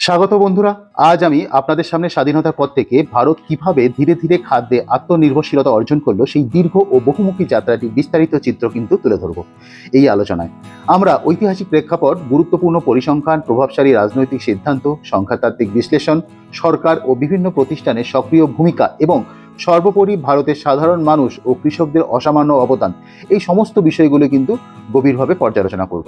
স্বাগত বন্ধুরা, আজ আমি আপনাদের সামনে স্বাধীনতার পর থেকে ভারত কীভাবে ধীরে ধীরে খাদ্যে আত্মনির্ভরশীলতা অর্জন করল, সেই দীর্ঘ ও বহুমুখী যাত্রাটির বিস্তারিত চিত্র কিন্তু তুলে ধরব এই আলোচনায়। আমরা ঐতিহাসিক প্রেক্ষাপট, গুরুত্বপূর্ণ পরিসংখ্যান, প্রভাবশালী রাজনৈতিক সিদ্ধান্ত, সংখ্যাতাত্ত্বিক বিশ্লেষণ, সরকার ও বিভিন্ন প্রতিষ্ঠানের সক্রিয় ভূমিকা এবং সর্বোপরি ভারতের সাধারণ মানুষ ও কৃষকদের অসামান্য অবদান, এই সমস্ত বিষয়গুলো কিন্তু গভীরভাবে পর্যালোচনা করব।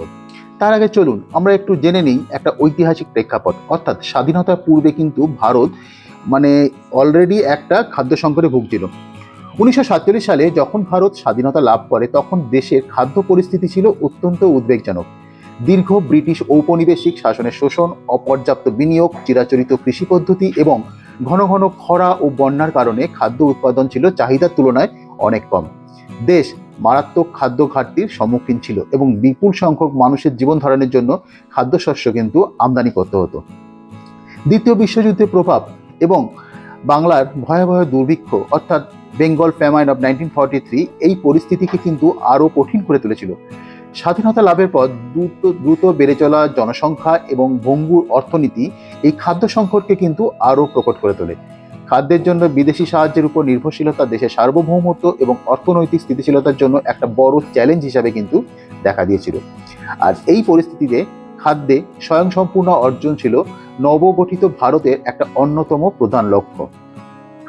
তার আগে চলুন, আমরা একটু জেনে নিই একটা ঐতিহাসিক প্রেক্ষাপট। অর্থাৎ স্বাধীনতার পূর্বে কিন্তু ভারত মানে অলরেডি একটা খাদ্য সংকটে ভুগছিল। উনিশশো সাতচল্লিশ সালে যখন ভারত স্বাধীনতা লাভ করে, তখন দেশের খাদ্য পরিস্থিতি ছিল অত্যন্ত উদ্বেগজনক। দীর্ঘ ব্রিটিশ ঔপনিবেশিক শাসনের শোষণ, অপর্যাপ্ত বিনিয়োগ, চিরাচরিত কৃষি পদ্ধতি এবং ঘন ঘন খরা ও বন্যার কারণে খাদ্য উৎপাদন ছিল চাহিদার তুলনায় অনেক কম। দেশ মারাত্মক খাদ্য ঘাটতির সম্মুখীন ছিল এবং বিপুল সংখ্যক মানুষের জীবন ধারণের জন্য খাদ্যশস্য কিন্তু আমদানি করতে হতো। দ্বিতীয় বিশ্বযুদ্ধের প্রভাব এবং বাংলার ভয়াবহ দুর্ভিক্ষ, অর্থাৎ Bengal famine of nineteen forty three, এই পরিস্থিতিকে কিন্তু আরও কঠিন করে তুলেছিল। স্বাধীনতা লাভের পর দ্রুত দ্রুত বেড়ে চলা জনসংখ্যা এবং ভঙ্গুর অর্থনীতি এই খাদ্য সংকটকে কিন্তু আরও প্রকট করে তোলে। খাদ্যের জন্য বিদেশি সাহায্যের উপর নির্ভরশীলতা দেশের সার্বভৌমত্ব এবং অর্থনৈতিক স্থিতিশীলতার জন্য একটা বড় চ্যালেঞ্জ হিসাবে কিন্তু দেখা দিয়েছিল। আর এই পরিস্থিতিতে খাদ্যে স্বয়ংসম্পূর্ণ অর্জন ছিল নবগঠিত ভারতের একটা অন্যতম প্রধান লক্ষ্য।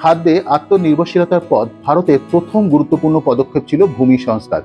খাদ্যে আত্মনির্ভরশীলতার পথ ভারতের প্রথম গুরুত্বপূর্ণ পদক্ষেপ ছিল ভূমি সংস্কার।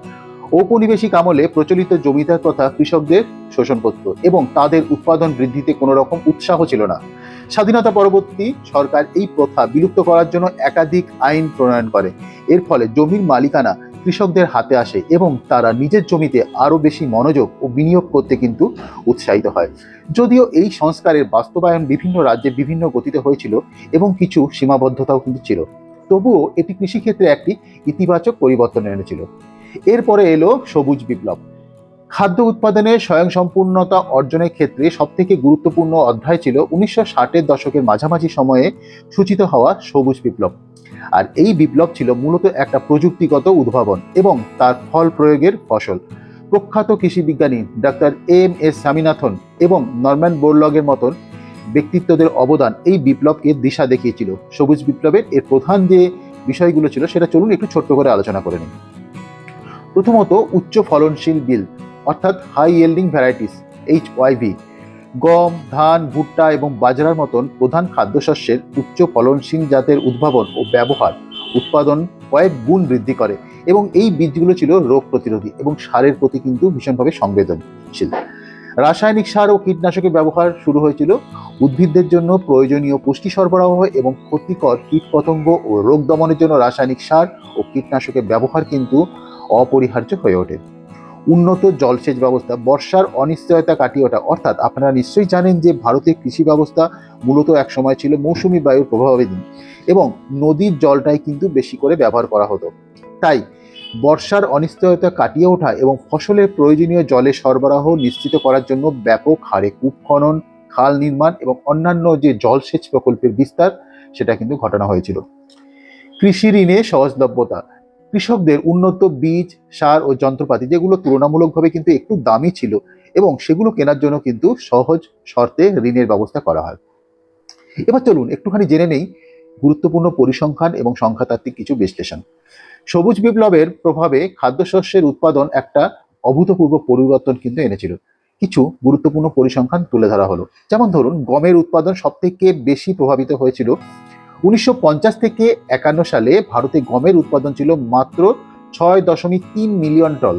ঔপনিবেশিক আমলে প্রচলিত জমিদার প্রথা কৃষকদের শোষণ করত এবং তাদের উৎপাদন বৃদ্ধিতে কোনো রকম উৎসাহ ছিল না। স্বাধীনতা পরবর্তী সরকার এই প্রথা বিলুপ্ত করার জন্য একাধিক আইন প্রণয়ন করে। এর ফলে জমির মালিকানা কৃষকদের হাতে আসে এবং তারা নিজের জমিতে আরও বেশি মনোযোগ ও বিনিয়োগ করতে কিন্তু উৎসাহিত হয়। যদিও এই সংস্কারের বাস্তবায়ন বিভিন্ন রাজ্যে বিভিন্ন গতিতে হয়েছিল এবং কিছু সীমাবদ্ধতাও কিন্তু ছিল। তবুও এটি কৃষিক্ষেত্রে একটি ইতিবাচক পরিবর্তন এনেছিল। এরপরে এলো সবুজ বিপ্লব। খাদ্য উৎপাদনে স্বয়ংসম্পূর্ণতা অর্জনের ক্ষেত্রে সবথেকে গুরুত্বপূর্ণ অধ্যায় ছিল উনিশশো ষাটের দশকের মাঝামাঝি সময়ে সূচিত হওয়া সবুজ বিপ্লব। আর এই বিপ্লব ছিল মূলত একটা প্রযুক্তিগত উদ্ভাবন এবং তার ফল প্রয়োগের ফসল। প্রখ্যাত কৃষি বিজ্ঞানী ডাক্তার এম এস স্বামীনাথন এবং নরম্যান বোরলগের মতন ব্যক্তিত্বদের অবদান এই বিপ্লবকে দিশা দেখিয়েছিল। সবুজ বিপ্লবের এর প্রধান যে বিষয়গুলো ছিল সেটা চলুন একটু ছোট্ট করে আলোচনা করে নিই। প্রথমত উচ্চ ফলনশীল বিল, অর্থাৎ high yielding varieties H Y V গম, ধান, ভুট্টা এবং বাজরার মতন প্রধান খাদ্যশস্যের উচ্চ ফলনশীল জাতের উদ্ভাবন ও ব্যবহার উৎপাদন কয়েক গুণ বৃদ্ধি করে এবং এই বীজগুলো ছিল রোগ প্রতিরোধী এবং সারের প্রতি কিন্তু ভীষণভাবে সংবেদনশীল। রাসায়নিক সার ও কীটনাশকের ব্যবহার শুরু হয়েছিল উদ্ভিদদের জন্য প্রয়োজনীয় পুষ্টি সরবরাহ এবং ক্ষতিকর কীটপতঙ্গ ও রোগ দমনের জন্য রাসায়নিক সার ও কীটনাশকের ব্যবহার কিন্তু অপরিহার্য হয়ে ওঠে। উন্নত জলসেচ ব্যবস্থা, বর্ষার অনিশ্চয়তা কাটিয়ে ওঠা, অর্থাৎ আপনারা নিশ্চয়ই জানেন যে ভারতের কৃষি ব্যবস্থা মূলত এক সময় ছিল মৌসুমি বায়ুর প্রভাবাধীন এবং নদীর জলটাই কিন্তু বেশি করে ব্যবহার করা হতো। তাই বর্ষার অনিশ্চয়তা কাটিয়ে ওঠা এবং ফসলের প্রয়োজনীয় জলের সরবরাহ নিশ্চিত করার জন্য ব্যাপক হারে কূপ খনন, খাল নির্মাণ এবং অন্যান্য যে জলসেচ প্রকল্পের বিস্তার, সেটা কিন্তু ঘটানো হয়েছিল। কৃষি ঋণে সহজলভ্যতা কৃষকদের উন্নত বীজ, সার ও যন্ত্রপাতি যেগুলো তুলনামূলকভাবে কিন্তু একটু দামি ছিল এবং সেগুলো কেনার জন্য কিন্তু সহজ শর্তে ঋণের ব্যবস্থা করা হয়। এবার চলুন একটুখানি জেনে নেই গুরুত্বপূর্ণ পরিসংখ্যান এবং সংখ্যাতাত্ত্বিক কিছু বিশ্লেষণ। সবুজ বিপ্লবের প্রভাবে খাদ্যশস্যের উৎপাদন একটা অভূতপূর্ব পরিবর্তন কিন্তু এনেছিল। কিছু গুরুত্বপূর্ণ পরিসংখ্যান তুলে ধরা হলো। যেমন ধরুন, গমের উৎপাদন সবথেকে বেশি প্রভাবিত হয়েছিল উনিশশো পঞ্চাশ থেকে একান্ন সালে ভারতে গমের উৎপাদন ছিল মাত্র ছয় দশমিক তিন মিলিয়ন টন।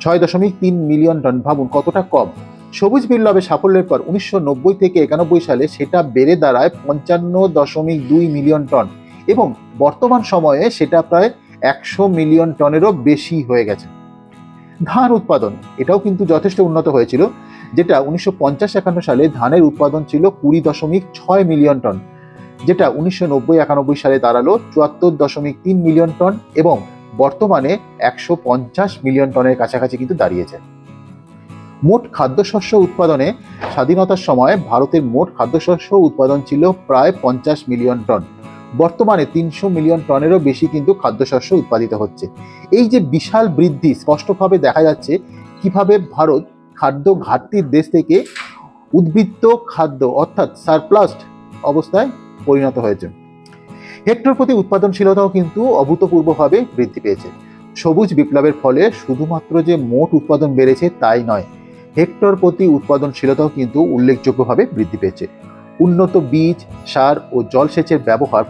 ছয় দশমিক তিন মিলিয়ন টন, ভাবুন কতটা কম? সবুজ বিপ্লবের সাফল্যের পর উনিশশো নব্বই থেকে একানব্বই সালে সেটা বেড়ে দাঁড়ায় পঞ্চান্ন দশমিক দুই মিলিয়ন টন এবং বর্তমান সময়ে সেটা প্রায় একশো মিলিয়ন টনেরও বেশি হয়ে গেছে। ধান উৎপাদন, এটাও কিন্তু যথেষ্ট উন্নত হয়েছিল, যেটা উনিশশো পঞ্চাশ একান্ন সালে ধানের উৎপাদন ছিল কুড়ি দশমিক ছয় মিলিয়ন টন। যেটা উনিশশো সালে দাঁড়াল চুয়াত্তর দশমিক তিন মিলিয়ন টন এবং বর্তমানে একশো পঞ্চাশ মিলিয়ন টনের কাছাকাছি কিন্তু দাঁড়িয়েছে। মোট খাদ্যশস্য উৎপাদনে স্বাধীনতার সময় ভারতের মোট খাদ্যশস্য উৎপাদন ছিল প্রায় পঞ্চাশ মিলিয়ন টন। বর্তমানে তিনশো মিলিয়ন টনেরও বেশি কিন্তু খাদ্যশস্য উৎপাদিত হচ্ছে। এই যে বিশাল বৃদ্ধি স্পষ্টভাবে দেখা যাচ্ছে কীভাবে ভারত খাদ্য ঘাটতির দেশ থেকে উদ্বৃত্ত খাদ্য অর্থাৎ সারপ্লাস্ট অবস্থায় পরিণত হয়েছে। হেক্টর প্রতি উৎপাদনশীলতাও কিন্তু অভূতপূর্বভাবে বৃদ্ধি পেয়েছে। সবুজ বিপ্লবের ফলে শুধুমাত্র যে মোট উৎপাদন বেড়েছে তাই নয়, হেক্টর প্রতি উৎপাদনশীলতাও কিন্তু উল্লেখযোগ্যভাবে বৃদ্ধি পেয়েছে। উন্নত বীজ, সার ও জলসেচের ব্যবহার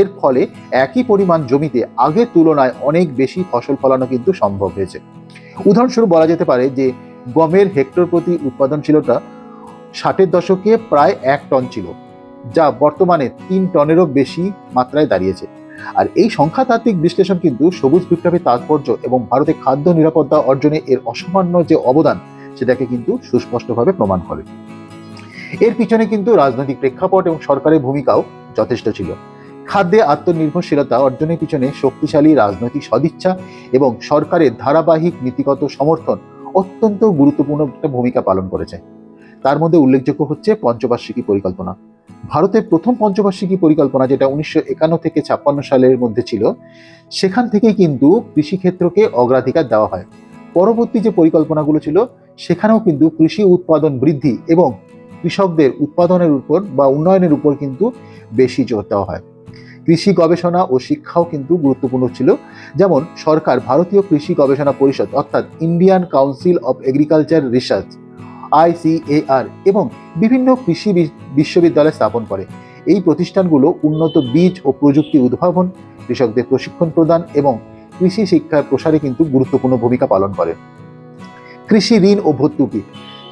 এর ফলে একই পরিমাণ জমিতে আগের তুলনায় অনেক বেশি ফসল ফলানো কিন্তু সম্ভব হয়েছে। উদাহরণস্বরূপ বলা যেতে পারে যে, গমের হেক্টর প্রতি উৎপাদনশীলতা ষাটের দশকে প্রায় এক টন ছিল। যা বর্তমানে তিন টনেরও বেশি মাত্রায় দাঁড়িয়েছে। আর এই সংখ্যাতাত্ত্বিক বিশ্লেষণ কিন্তু সবুজ বিপ্লবের তাৎপর্য এবং ভারতে খাদ্য নিরাপত্তা অর্জনে এর অসামান্য যে অবদান, সেটাকে কিন্তু সুস্পষ্টভাবে প্রমাণ করে। এর পিছনে কিন্তু রাজনৈতিক প্রেক্ষাপট এবং সরকারের ভূমিকাও যথেষ্ট ছিল। খাদ্যে আত্মনির্ভরশীলতা অর্জনের পিছনে শক্তিশালী রাজনৈতিক সদিচ্ছা এবং সরকারের ধারাবাহিক নীতিগত সমর্থন অত্যন্ত গুরুত্বপূর্ণ একটা ভূমিকা পালন করেছে। তার মধ্যে উল্লেখযোগ্য হচ্ছে পঞ্চবার্ষিকী পরিকল্পনা। ভারতের প্রথম পঞ্চবার্ষিকী পরিকল্পনা যেটা উনিশশো একান্ন থেকে ছাপ্পান্ন সালের মধ্যে ছিল, সেখান থেকেই কিন্তু কৃষিক্ষেত্রকে অগ্রাধিকার দেওয়া হয়। পরবর্তী যে পরিকল্পনাগুলো ছিল, সেখানেও কিন্তু কৃষি উৎপাদন বৃদ্ধি এবং কৃষকদের উৎপাদনের উপর বা উন্নয়নের উপর কিন্তু বেশি জোর দেওয়া হয়। কৃষি গবেষণা ও শিক্ষাও কিন্তু গুরুত্বপূর্ণ ছিল। যেমন সরকার ভারতীয় কৃষি গবেষণা পরিষদ, অর্থাৎ Indian Council of Agriculture Research ICAR এবং বিভিন্ন কৃষি বিশ্ববিদ্যালয় স্থাপন করে। এই প্রতিষ্ঠানগুলো উন্নত বীজ ও প্রযুক্তি উদ্ভাবন, কৃষকদের প্রশিক্ষণ প্রদান এবং কৃষি শিক্ষার প্রসারে কিন্তু গুরুত্বপূর্ণ ভূমিকা পালন করে। কৃষি ঋণ ও ভর্তুকি।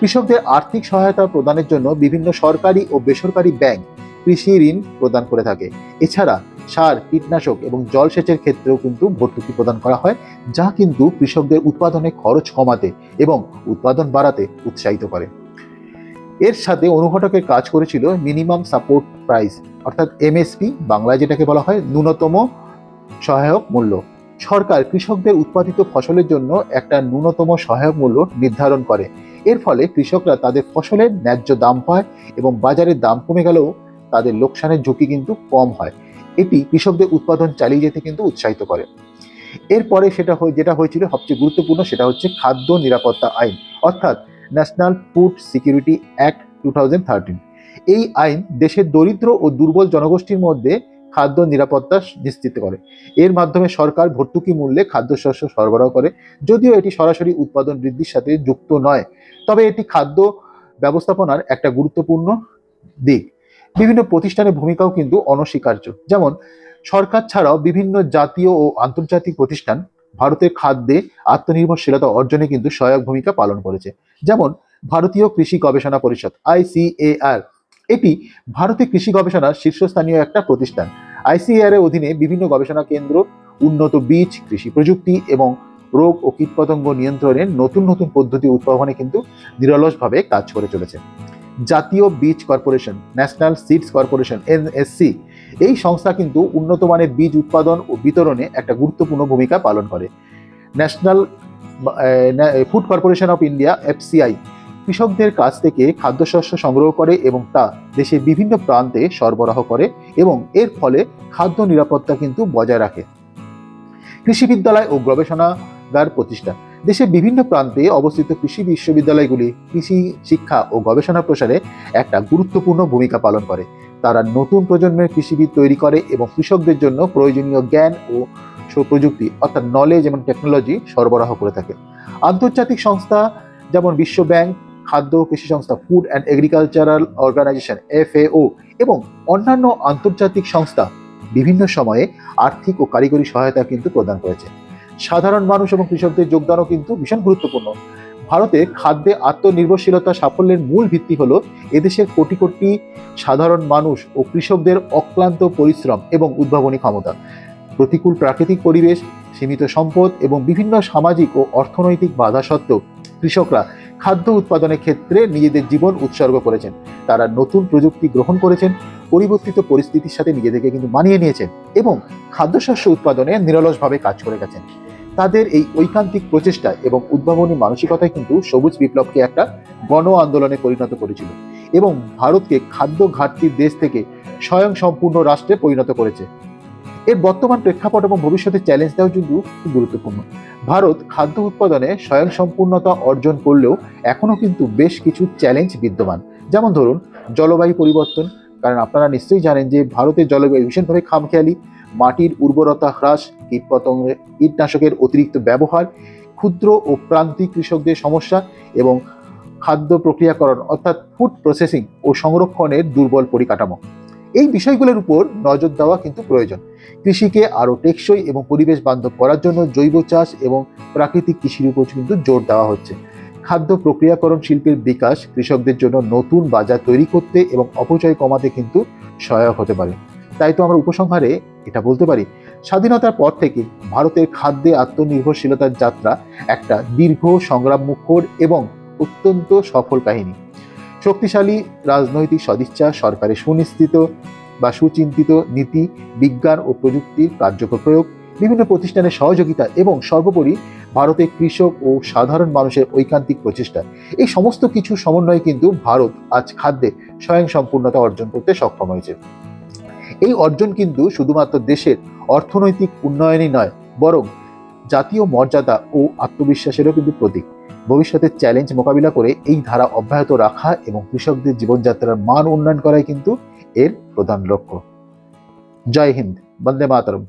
কৃষকদের আর্থিক সহায়তা প্রদানের জন্য বিভিন্ন সরকারি ও বেসরকারি ব্যাংক কৃষি ঋণ প্রদান করে থাকে। এছাড়া সার, কীটনাশক এবং জলসেচের ক্ষেত্রেও কিন্তু ভর্তুকি প্রদান করা হয়, যা কিন্তু কৃষকদের উৎপাদনে খরচ কমাতে এবং উৎপাদন বাড়াতে উৎসাহিত করে। এর সাথে অনুঘটকের কাজ করেছিল মিনিমাম সাপোর্ট প্রাইস, অর্থাৎ এমএসপি, বাংলায় যেটাকে বলা হয় ন্যূনতম সহায়ক মূল্য। সরকার কৃষকদের উৎপাদিত ফসলের জন্য একটা ন্যূনতম সহায়ক মূল্য নির্ধারণ করে। এর ফলে কৃষকরা তাদের ফসলের ন্যায্য দাম পায় এবং বাজারের দাম কমে গেলেও তাদের লোকসানের ঝুঁকি কিন্তু কম হয়। এটি কৃষকদের উৎপাদন চালিয়ে যেতে কিন্তু উৎসাহিত করে। এরপরে সেটা হয়ে, যেটা হয়েছিল সবচেয়ে গুরুত্বপূর্ণ সেটা হচ্ছে খাদ্য নিরাপত্তা আইন, অর্থাৎ ন্যাশনাল ফুড সিকিউরিটি অ্যাক্ট টু এই আইন দেশের দরিদ্র ও দুর্বল জনগোষ্ঠীর মধ্যে খাদ্য নিরাপত্তা নিশ্চিত করে। এর মাধ্যমে সরকার ভর্তুকি মূল্যে খাদ্যশস্য সরবরাহ করে। যদিও এটি সরাসরি উৎপাদন বৃদ্ধির সাথে যুক্ত নয়, তবে এটি খাদ্য ব্যবস্থাপনার একটা গুরুত্বপূর্ণ দিক। বিভিন্ন প্রতিষ্ঠানের ভূমিকাও কিন্তু অনস্বীকার্য। যেমন, সরকার ছাড়াও বিভিন্ন জাতীয় ও আন্তর্জাতিক প্রতিষ্ঠান ভারতের খাদ্যে আত্মনির্ভরশীলতা অর্জনে কিন্তু সহায়ক ভূমিকা পালন করেছে। যেমন, ভারতীয় কৃষি গবেষণা পরিষদ, আইসিএআর। এটি ভারতীয় কৃষি গবেষণার শীর্ষস্থানীয় একটা প্রতিষ্ঠান। আইসিএআর এর অধীনে বিভিন্ন গবেষণা কেন্দ্র, উন্নত বীজ, কৃষি প্রযুক্তি এবং রোগ ও কীটপতঙ্গ নিয়ন্ত্রণের নতুন নতুন পদ্ধতি উদ্ভাবনে কিন্তু নিরলসভাবে কাজ করে চলেছে। জাতীয় বীজ corporation, National Seeds Corporation, NSC, এই সংস্থা কিন্তু উন্নত মানের বীজ উৎপাদন ও বিতরণে একটা গুরুত্বপূর্ণ ভূমিকা পালন করে। National Food Corporation of India, FCI, কৃষকদের কাছ থেকে খাদ্যশস্য সংগ্রহ করে এবং তা দেশের বিভিন্ন প্রান্তে সরবরাহ করে এবং এর ফলে খাদ্য নিরাপত্তা কিন্তু বজায় রাখে। কৃষি বিদ্যালয় ও গবেষণাগার প্রতিষ্ঠা দেশের বিভিন্ন প্রান্তে অবস্থিত কৃষি বিশ্ববিদ্যালয়গুলি কৃষি শিক্ষা ও গবেষণা প্রসারে একটা গুরুত্বপূর্ণ ভূমিকা পালন করে। তারা নতুন প্রজন্মের কৃষিবিদ তৈরি করে এবং কৃষকদের জন্য প্রয়োজনীয় জ্ঞান ও প্রযুক্তি অর্থাৎ নলেজ এবং টেকনোলজি সরবরাহ করে থাকে। আন্তর্জাতিক সংস্থা যেমন বিশ্ব ব্যাংক, খাদ্য কৃষি সংস্থা Food and Agricultural Organisation FAO এবং অন্যান্য আন্তর্জাতিক সংস্থা বিভিন্ন সময়ে আর্থিক ও কারিগরি সহায়তা কিন্তু প্রদান করেছে। সাধারণ মানুষ এবং কৃষকদের যোগদানও কিন্তু ভীষণ গুরুত্বপূর্ণ। ভারতে খাদ্যে আত্মনির্ভরশীলতা সাফল্যের মূল ভিত্তি হলো এদেশের কোটি কোটি সাধারণ মানুষ ও কৃষকদের অক্লান্ত পরিশ্রম এবং উদ্ভাবনী ক্ষমতা। প্রতিকূল প্রাকৃতিক পরিবেশ, সীমিত সম্পদ এবং বিভিন্ন সামাজিক ও অর্থনৈতিক বাধা সত্ত্বেও কৃষকরা খাদ্য উৎপাদনের ক্ষেত্রে নিজেদের জীবন উৎসর্গ করেছেন। তারা নতুন প্রযুক্তি গ্রহণ করেছেন, পরিবর্তিত পরিস্থিতির সাথে নিজেদেরকে কিন্তু মানিয়ে নিয়েছেন এবং খাদ্যশস্য উৎপাদনে নিরলসভাবে কাজ করে গেছেন। তাদের এই ঐকান্তিক প্রচেষ্টা এবং উদ্ভাবনী মানসিকতাই কিন্তু সবুজ বিপ্লবকে একটা গণ আন্দোলনে পরিণত করেছিল এবং ভারতকে খাদ্য ঘাটতির দেশ থেকে স্বয়ং সম্পূর্ণ রাষ্ট্রে পরিণত করেছে। এর বর্তমান প্রেক্ষাপট এবং ভবিষ্যতের চ্যালেঞ্জটাও কিন্তু গুরুত্বপূর্ণ। ভারত খাদ্য উৎপাদনে স্বয়ং সম্পূর্ণতা অর্জন করলেও এখনও কিন্তু বেশ কিছু চ্যালেঞ্জ বিদ্যমান। যেমন ধরুন, জলবায়ু পরিবর্তন কারণ আপনারা নিশ্চয়ই জানেন যে ভারতের জলবায়ু ভীষণভাবে খামখেয়ালি, মাটির উর্বরতা হ্রাস কীটপতঙ্গের কীটনাশকের অতিরিক্ত ব্যবহার, ক্ষুদ্র ও প্রান্তিক কৃষকদের সমস্যা এবং খাদ্য প্রক্রিয়াকরণ অর্থাৎ ফুড প্রসেসিং ও সংরক্ষণের দুর্বল পরিকাঠামো। এই বিষয়গুলোর উপর নজর দেওয়া কিন্তু প্রয়োজন। কৃষিকে আরও টেকসই এবং পরিবেশ বান্ধব করার জন্য জৈব চাষ এবং প্রাকৃতিক কৃষির উপর কিন্তু জোর দেওয়া হচ্ছে। খাদ্য প্রক্রিয়াকরণ শিল্পের বিকাশ কৃষকদের জন্য নতুন বাজার তৈরি করতে এবং অপচয় কমাতে কিন্তু সহায়ক হতে পারে। তাই তো আমরা উপসংহারে এটা বলতে পারি, স্বাধীনতার পর থেকে ভারতের খাদ্যে আত্মনির্ভরশীলতার যাত্রা একটা দীর্ঘ সংগ্রাম মুখর এবং অত্যন্ত সফল কাহিনী। শক্তিশালী রাজনৈতিক সদিচ্ছা, সরকারের সুনিশ্চিত বা সুচিন্তিত নীতি, বিজ্ঞান ও প্রযুক্তির কার্যকর প্রয়োগ বিভিন্ন প্রতিষ্ঠানের সহযোগিতা এবং সর্বোপরি ভারতের কৃষক ও সাধারণ মানুষের ঐকান্তিক প্রচেষ্টা। এই সমস্ত কিছু সমন্বয়ে কিন্তু ভারত আজ খাদ্যে স্বয়ং সম্পূর্ণতা অর্জন করতে সক্ষম হয়েছে। এই অর্জন কিন্তু শুধুমাত্র দেশের অর্থনৈতিক উন্নয়নই নয়, বরং জাতীয় মর্যাদা ও আত্মবিশ্বাসেরও কিন্তু প্রতীক। ভবিষ্যতের চ্যালেঞ্জ মোকাবিলা করে এই ধারা অব্যাহত রাখা এবং কৃষকদের জীবনযাত্রার মান উন্নয়ন করাই কিন্তু এর প্রধান লক্ষ্য। জয় হিন্দ, বন্দে মাতরম।